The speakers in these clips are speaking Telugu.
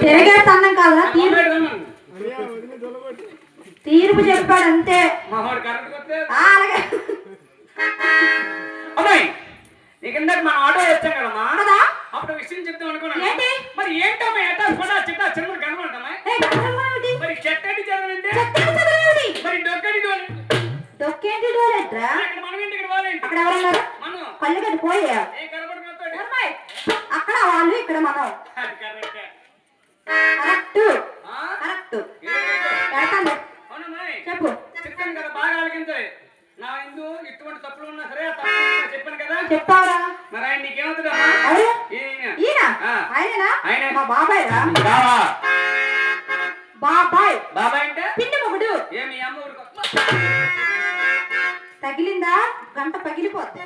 తిరగేస్తాం కాదా తీర్పు చెప్పాడు అంతే. అలాగే. అమ్మాయి నీకు ఇందాక మనం ఆటో వచ్చాం కదమ్మా. కదా? అప్పుడు విషయం చెప్తాం అనుకున్నాను. ఏంటి? మరి ఏంటమ్మా ఎట్టా కూడా చిట్టా చిన్న కనబడతామా? మరి చెట్టటి చదవంటే? మరి డొక్కటి డోలు దొక్కేంటి డోలెట్రా మనం ఏంటి ఇక్కడ వాళ్ళేంటి అక్కడ ఎవరున్నారు? కట్టి పోయా. అక్కడ వాళ్ళు ఇక్కడ మనం.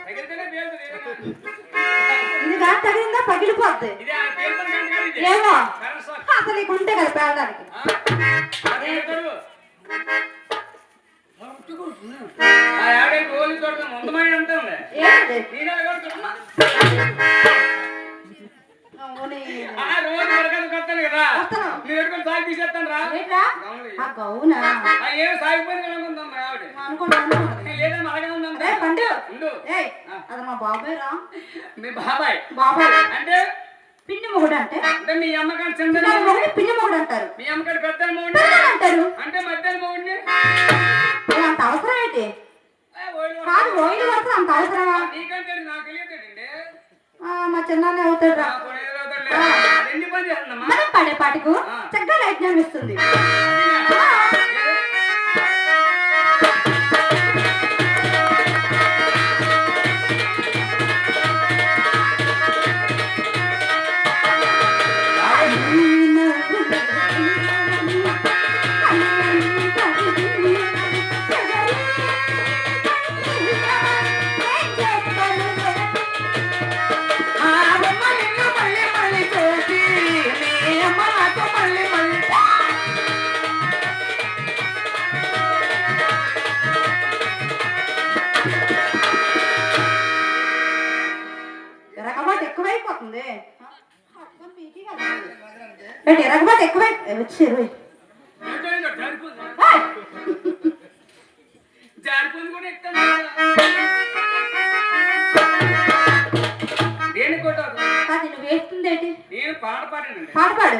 ఇది గంట తగిలిందా పగిలిపోద్ది. ఏమో. అసలు నీకు ఉంటే కదా పేదడానికి ఆ? అదే పేరు. ఆ ఆవిడ గోలి తోట ముందమని అంటుంది ఏంటి నేను అది కొడుతున్నా. అవునే. ఆ రోజు వరకలు కొత్తాను కదా వస్తాను. మీరు ఎడుకొని సాగి తీసేస్తాను రా ఏంట్రా గమని. ఆ గౌనా ఆ ఏం సాగిపోయింది అనుకుందాం రా ఆవిడ అనుకోండి అనుకోండి లేదని అలాగే ఉందాం ఉండు ఏయ్ అది మా బాబాయ్ రా మీ బాబాయ్? బాబాయ్. అంటే? మొగుడు అంటే? అంటే మీ చిన్న చెందిన మొగుడు అంటారు. మీ అమ్మకాడి పెద్ద అంటారు. అంటే మధ్యాహ్నం మౌండి ఏ, అంత అవసరం ఏంటి? కాదు ఓయిలు వరకు అంత అవసరమా? నీకంటే నాకు తెలియదండి మా చిన్నాన్న అవుతాడు రా పడే పాటికు చక్కగా లైట్ ఇస్తుంది. ఎరగబాటు ఎక్కువై వచ్చారు అది నువ్వు వేస్తుంది ఏంటి నేను పాట పాడానండి. పాట పాడు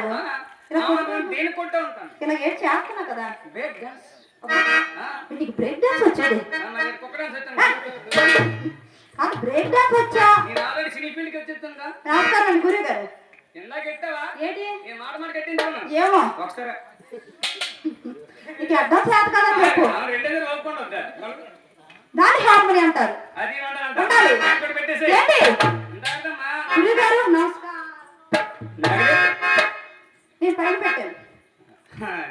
దేని కొట్టా ఉంటాను ఇలా ఏడు చేస్తున్నావు కదా. Break dance. నీకు బ్రేక్ డాన్స్ వచ్చాడు. బ్రేక్ డాన్స్ వచ్చా? నేను నమస్కారం గురువు గారు? ఏమో. ఒకసారి. నీకు అర్థం చేత కదా చెప్పు. హార్మోని అంటారు. ఉండాలి. ఏంటి? నమస్కారం. నేను పైన పెట్టాను.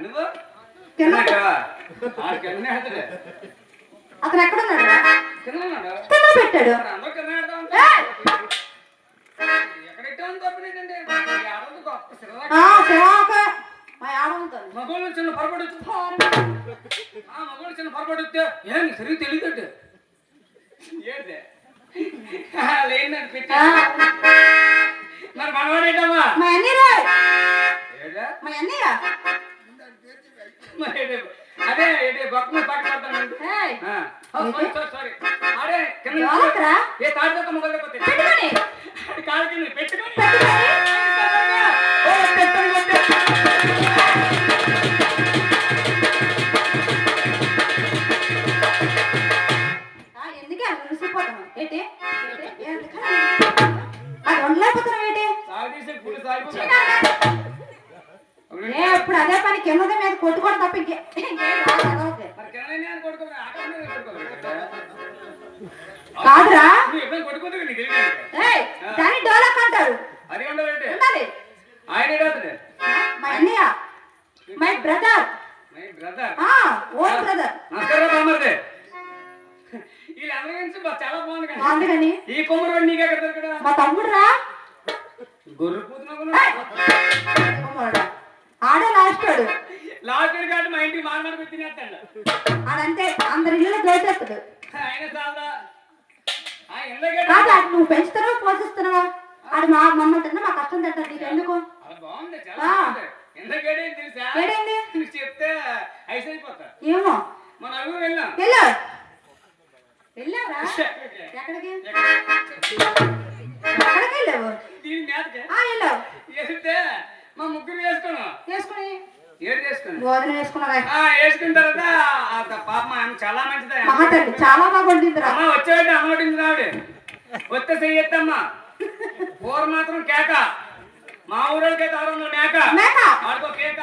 నువ్వు. అతను ఎక్కడున్నాడు. కింద పెట్టాడు. పొరపాటు ఆ, మగవాళ్ళు చిన్న పొరపాటు వస్తే ఏం సరిగ్గా తెలియదట్టు ఏంటి? లేదండి పెట్టి మరి మనవాడేటమ్మా? మా ఏడా? అదే ఏంటి పడతానండి సారీ. అరే కింద? ఏ తాడుతో పెట్టుకొని. కింద పెట్టుకొని. పెట్టుకొని. Own brother. నమస్కారం బామ్మర్ది. వీళ్ళందరి గురించి బా- చాలా బాగుంది కానీ. అందుకని ఈ కొమ్మరు వాడు నీకే కదా ఇక్కడ మా తమ్ముడు రా గొర్రె పూతున్నా ఆడే లాస్ట్ వాడు లాస్ట్ కాబట్టి మా ఇంటికి మాట్లాడుకు తినేస్తాడు. అందరి ఇల్లు దోచేస్తాడు ఆయన చాలా ఆ ఎందుకంటే కాదు ఆడు నువ్వు పెంచుతున్నావా పోషిస్తున్నావా? ఆడు మా మమ్మల్ని మా కష్టం తింటాడు నీకు ఎందుకు బాగుంది. ఇంతకేడేం తెలుసా? నువ్వు చెప్తే ఐస్ అయిపోతా. ఏమో? మన నలుగురు వెళ్ళాం. వెళ్ళు వెళ్ళావరా ఎక్కడికి? ఎక్కడికి? వెళ్ళావు? దీని మీదకి. ఆ వెళ్ళావు. వెళ్తే మా ముగ్గురు వేసుకున్నాం. వేసుకుని? వేసుకున్నావా? ఆ, వేసుకున్న తర్వాత ఆ త- పాప ఆమె చాలా మంచిదా మహాతల్లి చాలా బాగా వండిందిరా. అమ్మ వచ్చేవాడి అమ్మ కొట్టింది ఆవిడ. వస్తే చెయ్యొద్దమ్మా. కూర మాత్రం కేక. మా ఆరు వందల మేక? మేక. ఆడుకో కేక.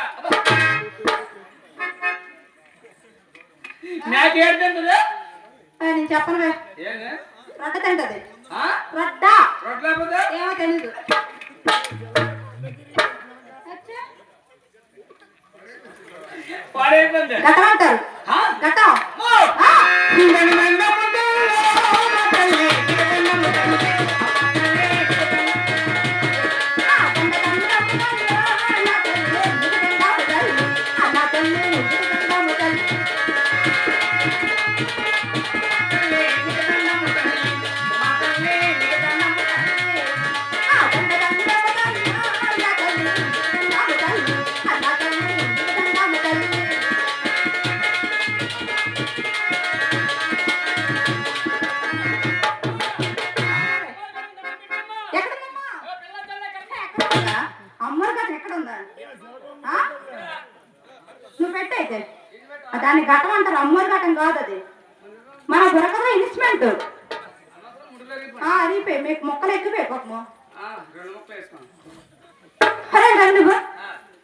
మేక ఏడు తింటది? నేను చెప్పనువే ఏంది? రొట్టె తింటది? రొట్ట. రొట్టె లేకపోతే? ఏమో తెలీదు. పాడైపోయింది. ఘటం అంటారు. ఆ?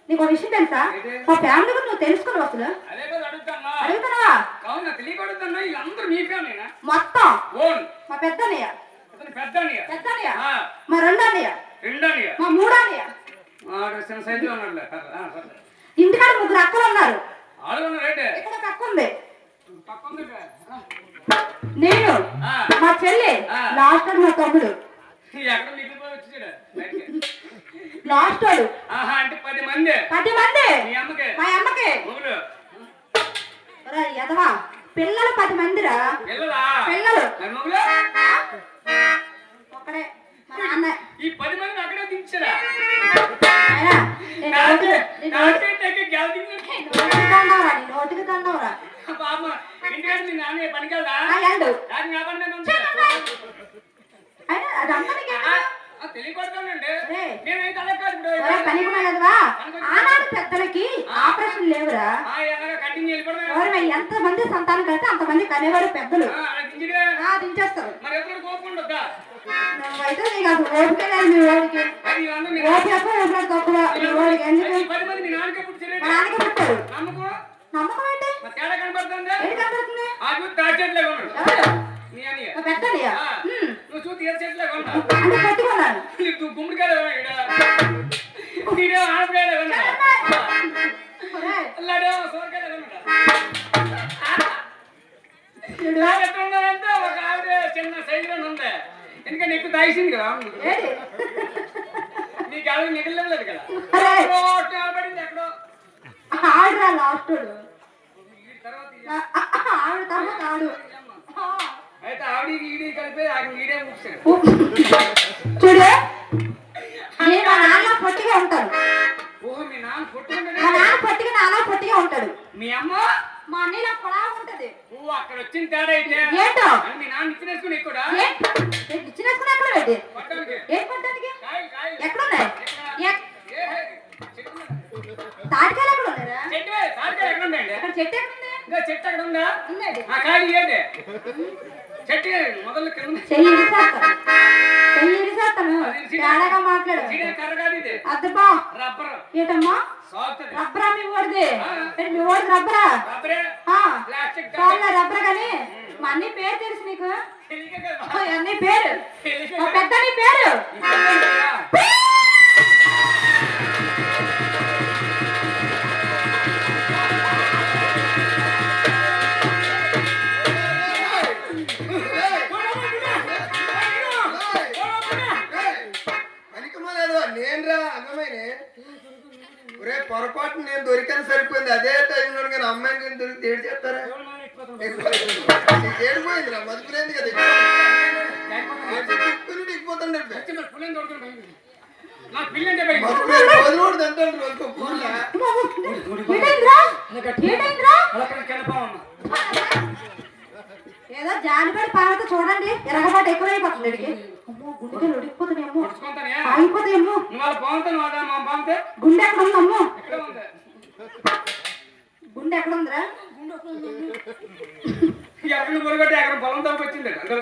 నీకు ఒక విషయం తెలుసా? మా ఫ్యామిలీ గురించి నువ్వు తెలుసుకున్నావు అసలు? అడుగుతున్నావా మొత్తం. మా పెద్ద అన్నయ్య. పెద్దన్నయ్య? మా రెండో అన్నయ్య రెండో అన్నయ్య. మా మూడో అన్నయ్య వాడు చిన్న సైజులో ఉన్నాడులే. ఆ, సరే. ఇంటికాడ ముగ్గురు అక్కలు ఉన్నారు. ఇక్కడ ఒక అక్క ఉంది. పక్క ఉంది ఇక్కడ. నేను మా చెల్లి. లాస్ట్ మా తమ్ముడు. లాస్ట్ వాడు. మంది పది మంది మీ అమ్మకి ఎదవా పిల్లలు పది మందిరా పిల్లలా ఒక్కడే మా నాన్న ఈ పది మందిని అక్కడే దించారా నోటికి దండవరా దండవరా ఇంటికాడ మీ నాన్న అదంతా. నేనేం కాదు పనికి కదవా ఆనాడు పెద్దలకి ఆపరేషన్ లేవురా. ఎంత మంది సంతానం కలితే అంతమంది కనేవారు పెద్దలు. దించేస్తారు? నువ్వైతే నీకు అసలు ఓపిక లేదు మీ ఎక్కువ ఓపిక తక్కువ మీ ఎందుకు? నాన్నకే పుట్టారు. నమ్మకం. నువ్వు చూసి ఏ చెట్లే లాస్ట్ వాడు ఈ తర్వాత ఈ- ఆ, ఆ, ఆ, ఆవిడ తర్వాత ఆడు. చూడు. నేను మా నాన్న పొట్టిగా ఓహో మీ నాన్న పొట్టిగా నాన్న పొట్టిగా ఉంటాడు. మీ అమ్మ? మా అన్నయ్య పొలా ఉంటది. నువ్వు అక్కడ వచ్చిన తేడా అయితే ఏంటో? మీ నాన్న ఇచ్చినేసుకుని కూడా ఇచ్చినేసుకుని ఎక్కడ పెట్టి? పట్టడానికి ఏం పట్టడానికి కాయలు కాయలు ఎక్కడున్నాయి ఎక్- ఏ హే, చెట్టు మీద. తాటికాయలు ఎక్కడ ఉన్నాయిరా చెట్టు మీద, తాటికాయలు ఎక్కడ ఉన్నాయండి అక్కడ చెట్టు ఎక్కడ ఉంది ఇంకా చెట్టు అక్కడ ఉందా? ఉందండి ఆ కాయలు ఏంటి చెట్టు మొదలు కింద ఉంది. చెయ్యి ఇరిసేస్తాను. చెయ్యి ఇరిసేస్తాను. తేడాగా మాట్లాడు. చీడ కర్ర కాదు ఇది. అద్దబ్బా. రబ్బర్. ఏంటమ్మా? సాగుతుంది. రబ్బరా మీ ఓడిది మీ ఓడిది రబ్బరా? రబ్బరే. ప్లాస్టిక్ కాదులే రబ్బరా. కానీ మా అన్ని పేరు తెలుసు నీకు? అన్ని పేరు. పెద్ద నీ పేరు. పుల్లని. నాకు పిల్లంటే భయం. ఏదో జాలిపడి పాలతో చూడండి. ఎరగబాటు ఎక్కువైపోతుంది. అమ్మో గుండె ఎక్కడ ఉందమ్మో గుండె ఎక్కడ ఉందిరా? ఎక్కడ ఎక్కడ పొలం తోపు వచ్చింది అందరూ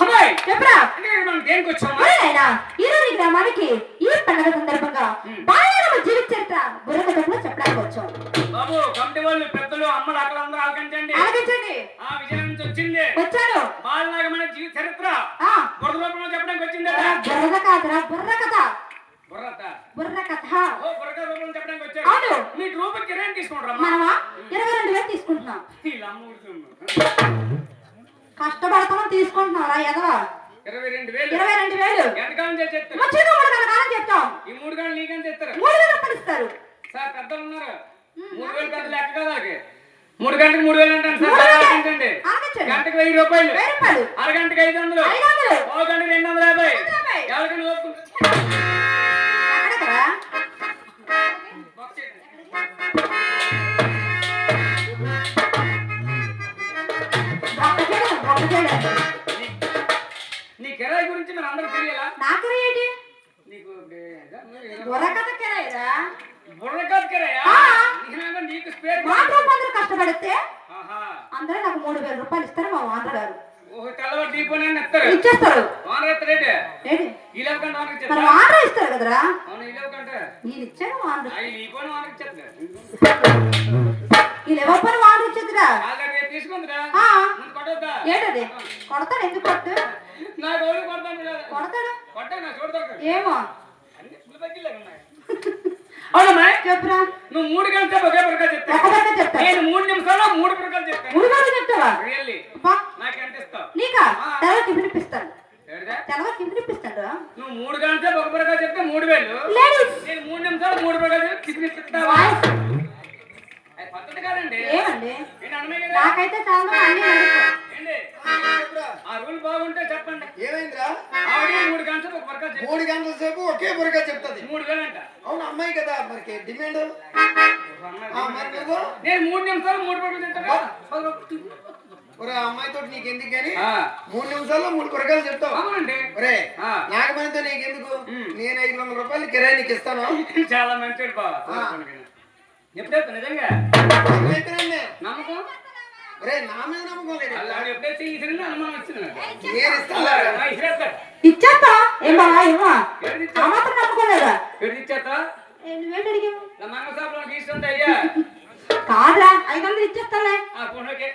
అమ్మాయి చెప్పరా? మనం దేనికి వచ్చామా? నాయనా, ఈ గ్రామానికి ఈ పండుగ సందర్భంగా బాలరామ జీవిత చరిత్ర బుర్ర కథలో చెప్పడానికి వచ్చాం బాబు కమిటీ వాళ్ళు పెద్దలు అమ్మలు అక్కడ అందరూ ఆలకించండి. ఆలోచించండి ఆ విజయం నుంచి వచ్చింది. వచ్చాను. బాలనాగమైన జీవిత చరిత్ర. ఆ. బురద రూపంలో చెప్పడానికి వచ్చింది. బుర్ర కథరా బుర్ర కథ. బుర్ర కథ. ఓ బుర్రక రూపంలో చెప్పడానికి వచ్చాడు అవును. మీ రూపాయి కిరాయి తీసుకుంటారమ్మా. మనమా? ఇరవై రెండు వేలు తీసుకుంటున్నాం. అమ్మ ఊరుకుమ్మ. కష్టపడతామో తీసుకుంటున్నారా ఎదవా? ఇరవై రెండు వేలు. ఇరవై రెండు వేలు. ఎంతకాలం చెప్తాం ఈ మూడు గంటలు నీకని చెప్తారు? మూడు ఇస్తారు? సార్ పెద్దలు ఉన్నారు. మూడు వేలు పెద్ద లెక్క కదా. మూడు గంటలకు మూడు వేలు అంటాను సార్. ఆలోచించండి. గంటకు వెయ్యి రూపాయలు. అరగంటకి ఐదు వందలు. ఐదు వందలు. ఓ గంటకి రెండు వందల యాభై. రెండు వందల యాభై. ఎవరికైనా ఏంటి ఈ లేవు కంటే ఓనర్కి మరి వాంటర్ ఇస్తారు కదరా? అవును ఈ లేవు కంటే. నేను ఇచ్చాను వాంటర్ అవి నీకోని ఓనర్కి ఇచ్చేస్తా వీళ్ళు ఎవరి వాంటర్ ఇచ్చేదిరా ఆల్రెడీ రేపు తీసుకుందిరా. ఆ. ముందు కొట్టొద్దా? ఏంటది? కొడతాడు? ఎందుకు కొట్టు? నాకు ఎవరు కొడతాను కదా. కొడతాడు? కొట్టే నా చూడతారు ఏమో. అన్ని ఫుల్ తగ్గిలే ఉన్నాయి అవునమ్మా చెప్పురా. నువ్వు మూడు గంటల సేపు ఒకే ప్రకారం చెప్తా. ఒక పక్క చెప్తా. నేను మూడు నిమిషాల్లో మూడు ప్రకారం చెప్తాను. మూడు గంటలు చెప్తావా? రియల్లీ అబ్బా, నాకు ఎంత ఇస్తావు? నీకా? తెల్ల టిఫిన్ టిఫిన్ ఇప్పిస్తాడు. నువ్వు మూడు గంటల ఒక ప్రకారం చెప్తే మూడు వేలు. నేను మూడు నిమిషాలు మూడు ప్రకారం అది పద్ధతి కాదండి. ఏమండి? నాకైతే చాలా అన్ని ఆ రూల్ బాగుంటే చెప్పండి. ఏమైందిరా? ఆవిడ మూడు గంటలు ఒక చెప్పి మూడు గంటల సేపు ఒకే బుర్రగా చెప్తుంది. మూడు వేలు అంట అవును అమ్మాయి కదా మరి డిమాండ్? నేను మూడు నిమిషాలు మూడు ప్రకారం చెప్తాను ఒరే అమ్మాయితో నీకు ఎందుకు కానీ? ఆ, మూడు నిమిషాల్లో మూడు కూరగాయలు చెప్తావు. అవునండి. ఒరే ఆ. నాగమణితో నీకెందుకు? ఉమ్. నేను ఐదు వందల రూపాయలు కిరాయి నీకు ఇస్తాను. చాలా ఎప్పుడైతే నిజంగా? నమ్మకం? ఒరే నా మీద నమ్మకం లేదు. అలా ఎప్పుడైతే ఇసిరిందో అనుమానం వచ్చింది నాకు. నేను ఇస్తాను. ఇచ్చేస్తా? ఏమో? మాత్రం నమ్ముకోలేదా నువ్వేంటి అడిగావు? తీసుకుంటే అయ్యా. కాదురా ఐదు వందలు ఇచ్చేస్తాలే. ఆ ఫోన్ ఓకే.